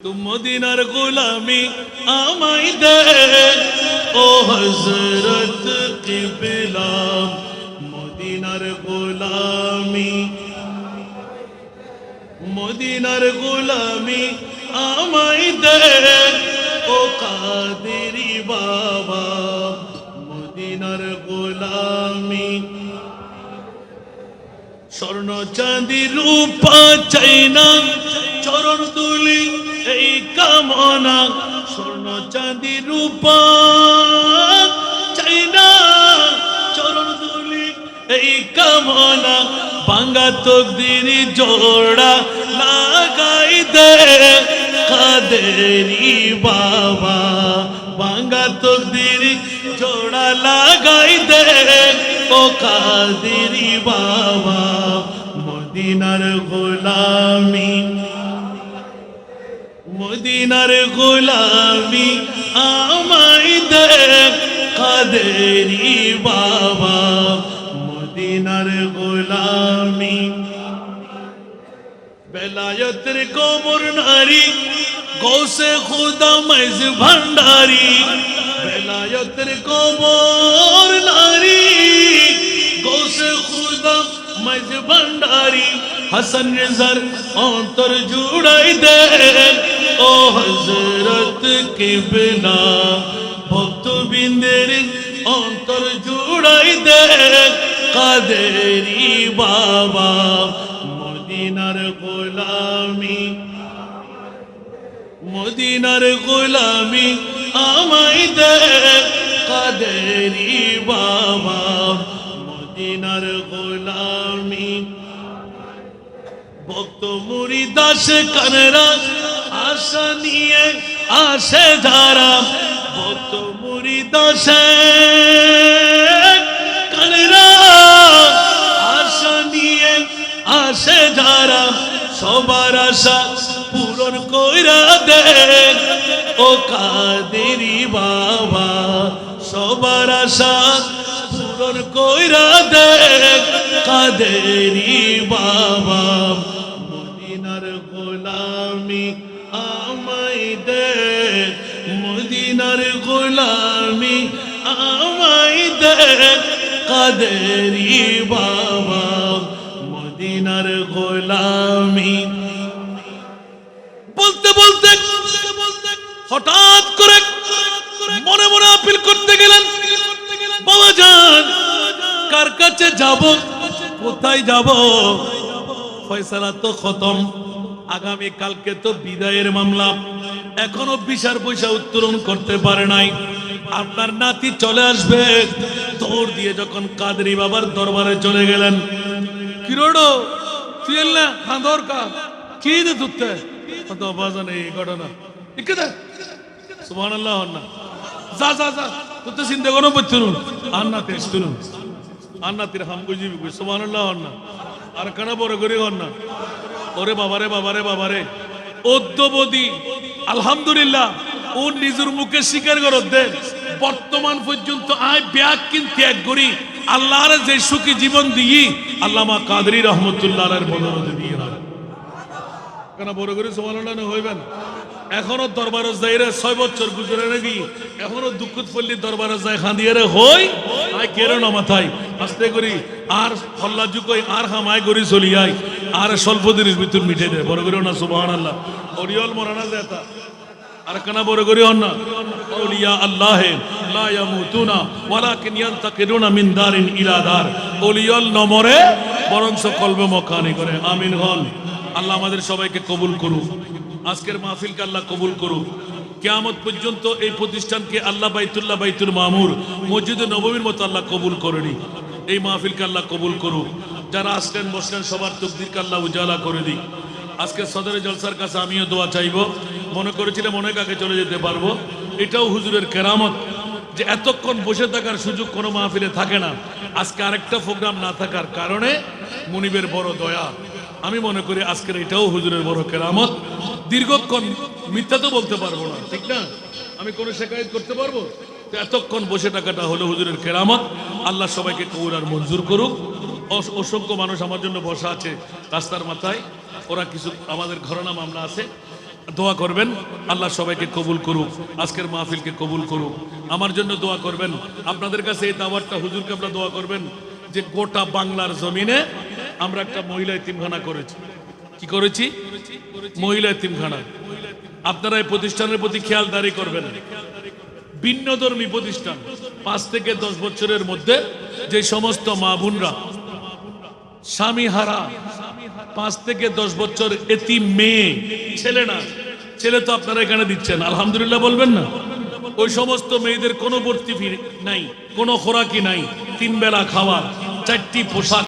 মদিনার গোলামি আমায় দে ও হজরত কিবলা মদিনার গোলামি মদিনার গোলামি আমায় দে ও কাদেরি বাবা মদিনার গোলামি স্বর্ণ চাঁদি রূপা চাই না চরণ তুলি কামনা, স্বর্ণ চাঁদি রূপা, চাই চরণ তুলি এই কামনা ভাঙ্গা তকদির জোড়া লাগাই দে, কাদেরি বাবা ভাঙ্গা তকদির জোড়া লাগাই দে, ও কাদেরি বাবা, মদিনার গোলামি মদিনার গোলামি আমায় দে কাদেরি বাবা। মদিনার গোলামি। বেলায়তের কোমর নারী, গৌসে খুদা মেজ ভান্ডারি বেলায়তের কোমর নারী, গৌসে খুদা মেজ ভান্ডারি হাসান রেজার অন্তর জুড়াই দে ও হজরত কিবলা ভক্তবিন্দের অন্তর জুড়াই দে কাদেরি বাবা মদিনার গোলামি মদিনার গোলামি আমায় দে কাদেরি বাবা মদিনার গোলামি ভক্ত মুড়ি দাস কানরা আশা নিয়ে আসে যারা ভক্ত মুড়ি দাসে কানরা আশা নিয়ে আসে যারা সবার আশা পূরণ কইরা দে। ও কাদেরি বাবা, সবার আশা পূরণ কইরা দে। কাদেরি বাবা, মদিনার গোলামি আমায় দে মদিনার গোলামি আমায় দে কাদেরি বাবা, মদিনার গোলামি। বলতে বলতে, হঠাৎ করে মনে মনে আপিল করতে গেলেন। বাবা যান, কার কাছে যাব, কোথায় যাব? ফয়সালা তো খতম। আগামী কালকে তো বিদায়ের মামলা। এখনও বিশার পয়সা উত্তোলন করতে পারে নাই। আপনার নাতি চলে আসবে। দৌড় দিয়ে যখন কাদরি বাবার দরবারে চলে গেলেন, কিরোডো, তুই এল কি? দে তুতে? তো বাজানে এই ঘটনা। সুবহান আল্লাহ যা যা যা চিন্তা করো বুঝ সুবহান আল্লাহ আর কেন বড় করি হন না ওরে বাবারে বাবারে বাবারে অদ্যবধি আলহামদুলিল্লাহ, ও নিজের মুখে স্বীকার করত দে বর্তমান পর্যন্ত আয় ব্যাগ কিনতে এক করি। আল্লাহর যে সুখী জীবন দিই, আল্লামা কাদরি রহমতুল্লাহ কেন বড় করে হইবেন? এখনও দরবার যাই রে ছয় বছর গুজরে নাকি? এখনও দুঃখত পল্লী দরবার যায় খান্দিয়ে রে হই? আয় কেরে না মাথায়। আস্তে করি, আর হল্লা জুকই আর হামায় করি চলি আই আর স্বল্প দিনের ভিতর মিটে দেয় বড় করে না সুবহান আল্লাহ অরিয়ল মরানা দেতা। আর কানা বড় করে না। আউলিয়া আল্লাহ মিন দারিন ইলা দার। নমরে কলবে মকানি করে। আমিন হন। আল্লাহ আমাদের সবাইকে কবুল করুক। আজকের মাহফিলকে আল্লাহ কবুল করুক। কেয়ামত পর্যন্ত এই প্রতিষ্ঠানকে আল্লাহ বাইতুল্লাহ বাইতুল মামুর, মসজিদে নবমীর মতো আল্লাহ কবুল করেনি। এই মাহফিলকে আল্লাহ কবুল করুক। যারা আসলেন, বসলেন, সবার তকদিরকে আল্লাহ উজালা করে দিই আজকে সদরে জলসার কাছে আমিও দোয়া চাইব। মনে করেছিলাম অনেক আগে চলে যেতে পারব। এটাও হুজুরের কেরামত যে এতক্ষণ বসে থাকার সুযোগ কোনো মাহফিলে থাকে না। আজকে আরেকটা প্রোগ্রাম না থাকার কারণে মুনিবের বড় দয়া। আমি মনে করি আজকের এটাও হুজুরের বড় কেরামত। দীর্ঘক্ষণ মিথ্যা তো বলতে পারব না, ঠিক না? আমি কোনো শেখায়ত করতে পারব? এতক্ষণ বসে থাকাটা হলো হুজুরের কেরামত। আল্লাহ সবাইকে কৌর আর মঞ্জুর করুক। অসংখ্য মানুষ আমার জন্য বসা আছে রাস্তার মাথায়। ওরা কিছু আমাদের ঘরনা মামলা আছে। দোয়া করবেন, আল্লাহ সবাইকে কবুল করুক, আজকের মাহফিলকে কবুল করুক। আমার জন্য দোয়া করবেন, আপনাদের কাছে এই দাওয়াতটা হুজুরকে আপনারা দোয়া করবেন যে গোটা বাংলার জমিনে আমরা একটা মহিলা এতিমখানা করেছি। কি করেছি? মহিলা এতিমখানা। আপনারা এই প্রতিষ্ঠানের প্রতি খেয়ালদারি করবেন। ভিন্নধর্মী প্রতিষ্ঠান। পাঁচ থেকে দশ বছরের মধ্যে যে সমস্ত মা বোনরা স্বামী হারা পাঁচ থেকে দশ বছর এতি মেয়ে, ছেলে না। ছেলে তো আপনারা এখানে দিচ্ছেন, আলহামদুলিল্লাহ বলবেন না? ওই সমস্ত মেয়েদের কোনো ভর্তি ফির নাই, কোনো খোরাকি নাই, তিন বেলা খাওয়া, চারটি পোশাক